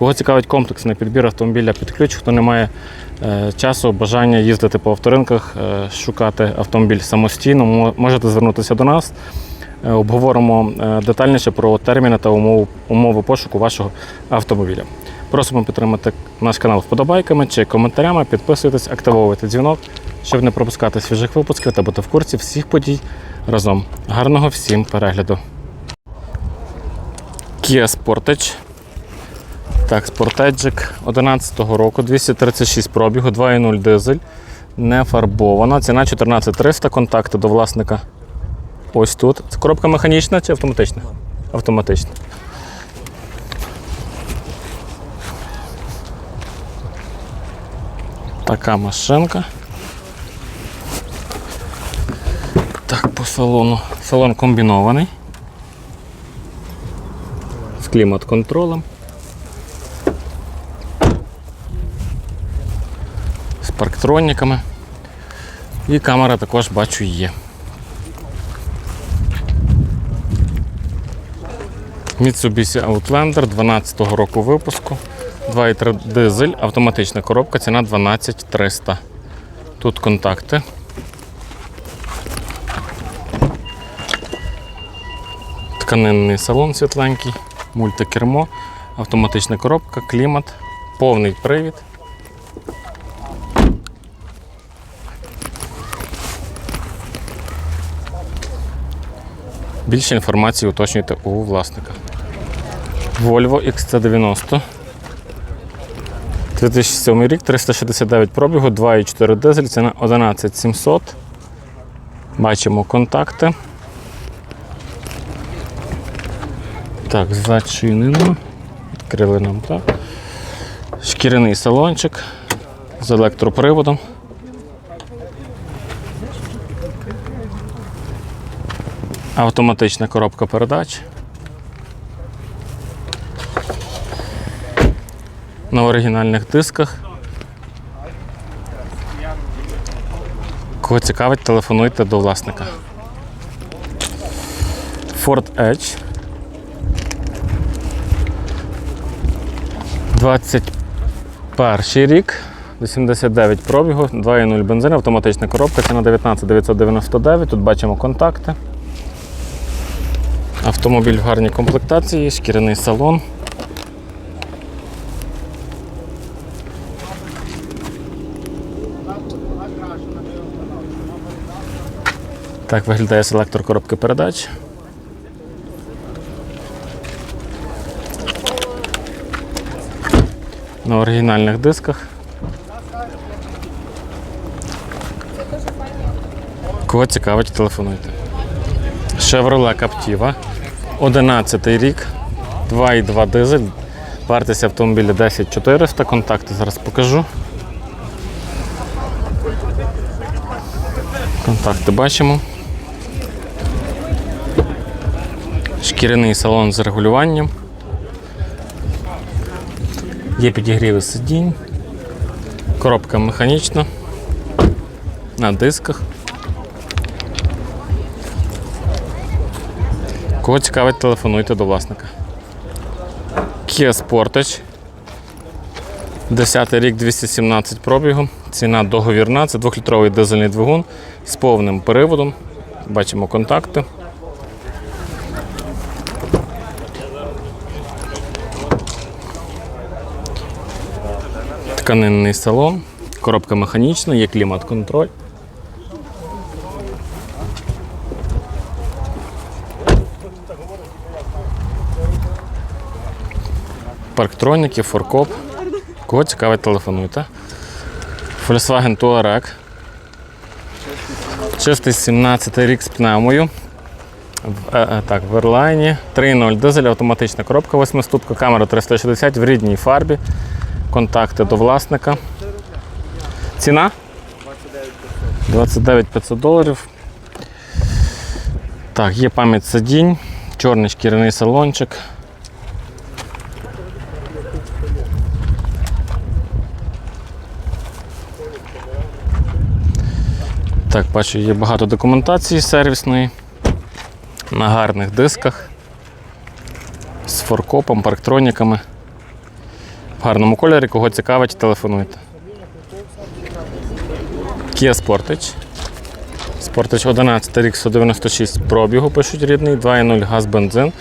Кого цікавить комплексний підбір автомобіля під ключ, хто не має е, часу, бажання їздити по авторинках, е, шукати автомобіль самостійно, можете звернутися до нас. Е, Обговоримо детальніше про терміни та умови, умови пошуку вашого автомобіля. Просимо підтримати наш канал вподобайками чи коментарями, підписуйтесь, активовуйте дзвінок, щоб не пропускати свіжих випусків та бути в курсі всіх подій разом. Гарного всім перегляду. Kia Sportage так, спортеджик 11-го року, 236 пробігу, 2.0 дизель, не фарбована. Ціна 14300, контакти до власника. Ось тут. Це коробка механічна чи автоматична? Автоматична. Така машинка. Так, по салону. Салон комбінований. З клімат-контролем. З. І камера також бачу є. Mitsubishi Outlander 12-го року випуску. 2,3 дизель, автоматична коробка, ціна 12300. Тут контакти. Тканинний салон світленький, мультикермо, автоматична коробка, клімат, повний привід. Більше інформації уточнюйте у власника. Volvo XC90. 2007 рік, 369 пробігу, 2,4 дизель, ціна 11700. Бачимо контакти. Так, зачинено. Відкрили нам так. Шкіряний салончик з електроприводом. Автоматична коробка передач. На оригінальних дисках. Кого цікавить, телефонуйте до власника. Ford Edge. 21 рік. 89 пробігу, 2,0 бензин, автоматична коробка, ціна 19 999. Тут бачимо контакти. Автомобіль в гарній комплектації, шкіряний салон. Так виглядає селектор коробки передач. На оригінальних дисках. Кого цікавить, телефонуйте. Chevrolet Captiva. 11 рік, 2,2 дизель. Вартість автомобіля 10400. Контакти зараз покажу. Контакти бачимо. Шкіряний салон з регулюванням. Є підігріви сидінь. Коробка механічна. На дисках. Кого цікавить, телефонуйте до власника. Kia Sportage. 10 рік 217 пробігу. Ціна договірна. Це 2-літровий дизельний двигун з повним приводом. Бачимо контакти. Тканинний салон. Коробка механічна, є клімат-контроль. Парктроніки, форкоп. Кого цікавить, телефонуйте. Volkswagen Touareg. Чистий 17 рік з пневмою. В, е, е, так, в Ерлайні. 3.0 дизель, автоматична коробка 8 ступка, камера 360 в рідній фарбі. контакти до власника. Ціна? 29 500 доларів. Так, є пам'ять сидінь, чорний шкіряний салончик. Так, бачу, є багато документації сервісної на гарних дисках з форкопом, парктроніками. В гарному кольорі, кого цікавить, телефонуйте. Kia Sportage. Sportage 11 рік 196 пробігу, пишуть рідний, 2.0 газ бензин.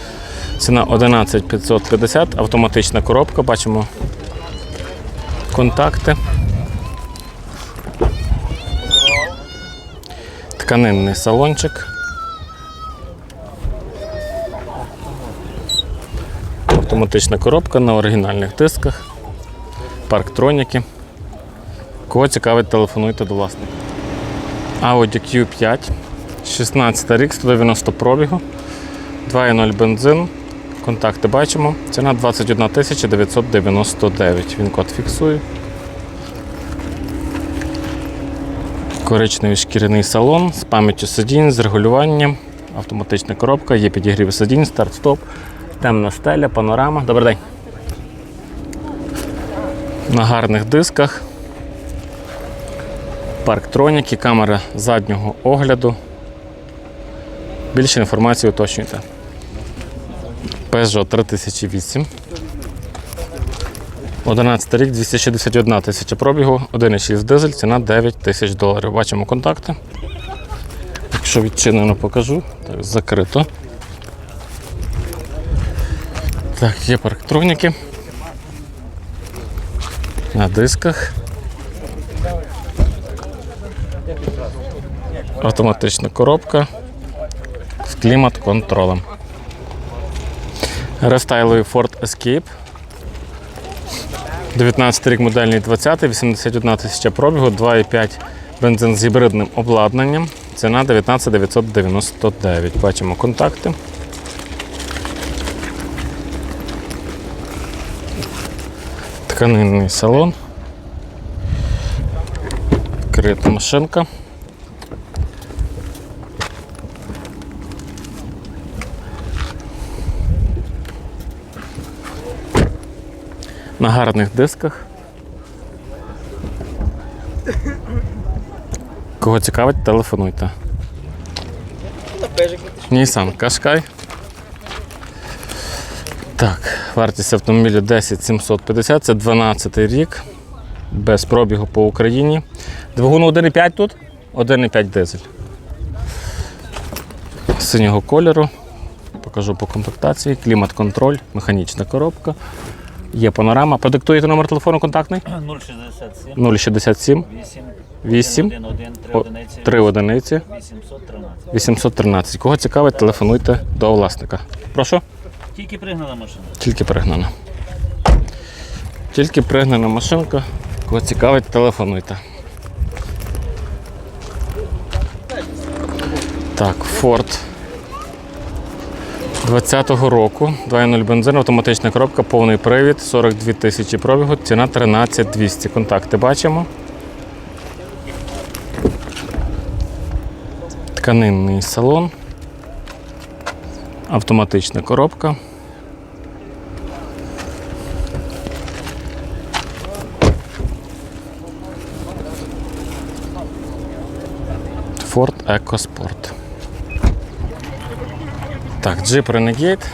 Ціна 11 550, автоматична коробка, бачимо контакти. Тканинний салончик. Автоматична коробка на оригінальних дисках. Парктроніки. Кого цікавить, телефонуйте до власника. Audi Q5, 16 рік, 190 пробігу, 2.0 бензин. Контакти бачимо. Ціна 21 999. Він код фіксує. Коричневий шкіряний салон з пам'яттю сидінь, з регулюванням, автоматична коробка, є підігрів сидінь, старт-стоп, темна стеля, панорама. Добрий день. На гарних дисках. Парктроніки, камера заднього огляду. Більше інформації уточнюйте. Peugeot 3008. 11 рік, 261 тисяча пробігу, 1,6 дизель, ціна 9 тисяч доларів. Бачимо контакти. Якщо відчинено, покажу. Так, закрито. Так, є парктроніки. На дисках. Автоматична коробка з клімат-контролем. Рестайловий Ford Escape. 19 рік модельний 20, 81 тисяча пробігу, 2,5 бензин з гібридним обладнанням. Ціна 19 999. Бачимо контакти. Тканинний салон. Крита машинка. На гарних дисках. Кого цікавить, телефонуйте. Nissan Qashqai. Так, вартість автомобіля 10 750, це 12 рік. Без пробігу по Україні. Двигун 1,5 тут, 1,5 дизель. Синього кольору. Покажу по комплектації. Клімат-контроль, механічна коробка. Є панорама. Продиктуєте номер телефону контактний? 067 067 8 8 3 одиниці 813. 813. Кого цікавить, телефонуйте до власника. Прошу. Тільки пригнала машина. Тільки пригнана. Тільки пригнана машинка. Кого цікавить, телефонуйте. Так, Ford 20-го року. 2.0 бензин, автоматична коробка, повний привід, 42 тисячі пробігу, ціна 13 200. Контакти бачимо. Тканинний салон. Автоматична коробка. Ford EcoSport. Так, Jeep Renegade.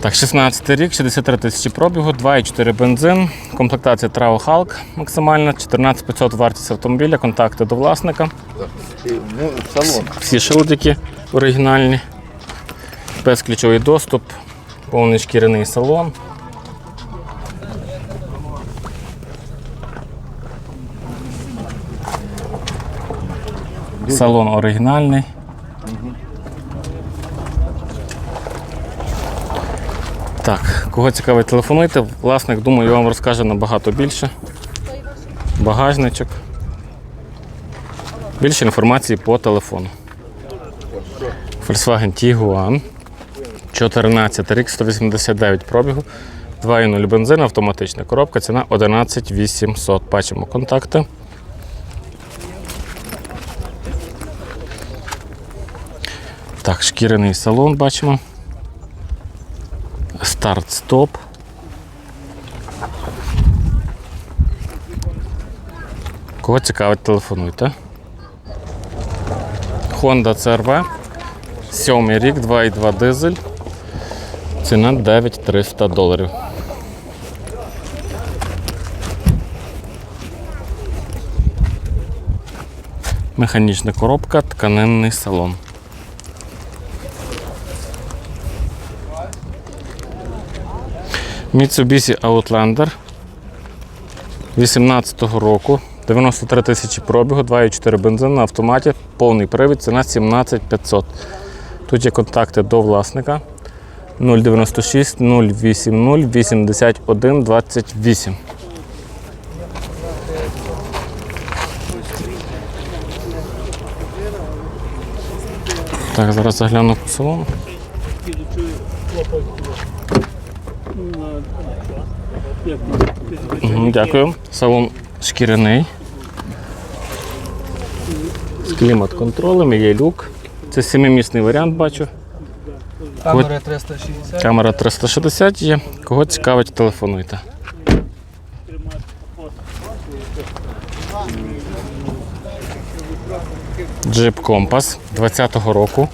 Так, 16 рік, 63 тисячі пробігу, 2,4 бензин, комплектація Trao Hulk максимальна, 14 500 вартість автомобіля, контакти до власника. Всі шилдики оригінальні, безключовий доступ, повний шкіряний салон. Салон оригінальний. Так, кого цікавить, телефонуйте. Власник, думаю, вам розкаже набагато більше. Багажничок. Більше інформації по телефону. Volkswagen Tiguan. 14 рік, 189 пробігу, 2,0 бензин, автоматична коробка, ціна 11 800. Бачимо контакти. Так, шкіряний салон бачимо. Старт-стоп. Кого цікавить, телефонуйте. Honda CRV. Сьомий рік, 2,2 дизель. Ціна 9300 доларів. Механічна коробка, тканинний салон. Mitsubishi Outlander 18-го року. 93 тисячі пробігу, 2,4 бензин на автоматі, повний привід, ціна 17500. Тут є контакти до власника 096 080 81 28. Так, зараз загляну по салону. Дякую. Салон шкіряний. З клімат-контролем, є люк. Це семимісний варіант, бачу. Камера 360. Камера 360 є. Кого цікавить, телефонуйте. Джип Компас 20-го року.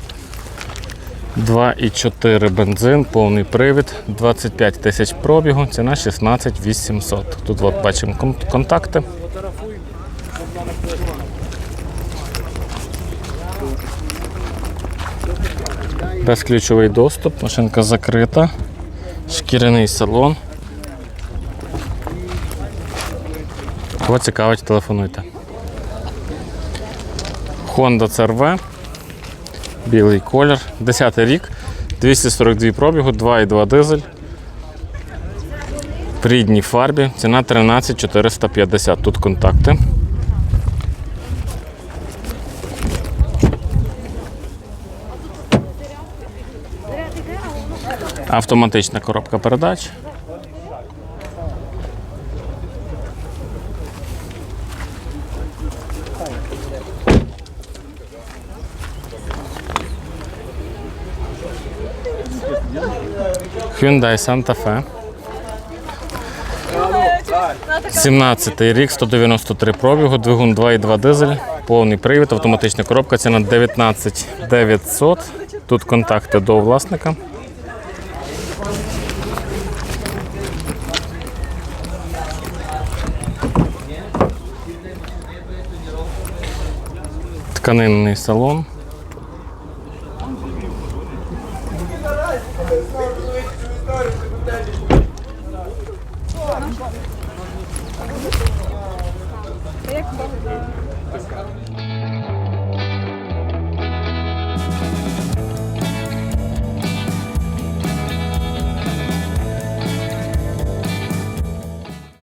2,4 бензин, повний привід, 25 тисяч пробігу, ціна 16 800. Тут от бачимо кон- контакти. Безключовий доступ, машинка закрита, шкіряний салон. Кого цікавить, телефонуйте. Honda CRV, білий колір, 10 рік, 242 пробігу, 2,2 дизель. В рідній фарбі, ціна 13 450. Тут контакти. Автоматична коробка передач. Hyundai Santa Fe. 17 рік, 193 пробігу, двигун 2,2 дизель, повний привід, автоматична коробка, ціна 19 900. Тут контакти до власника. Тканинний салон. એક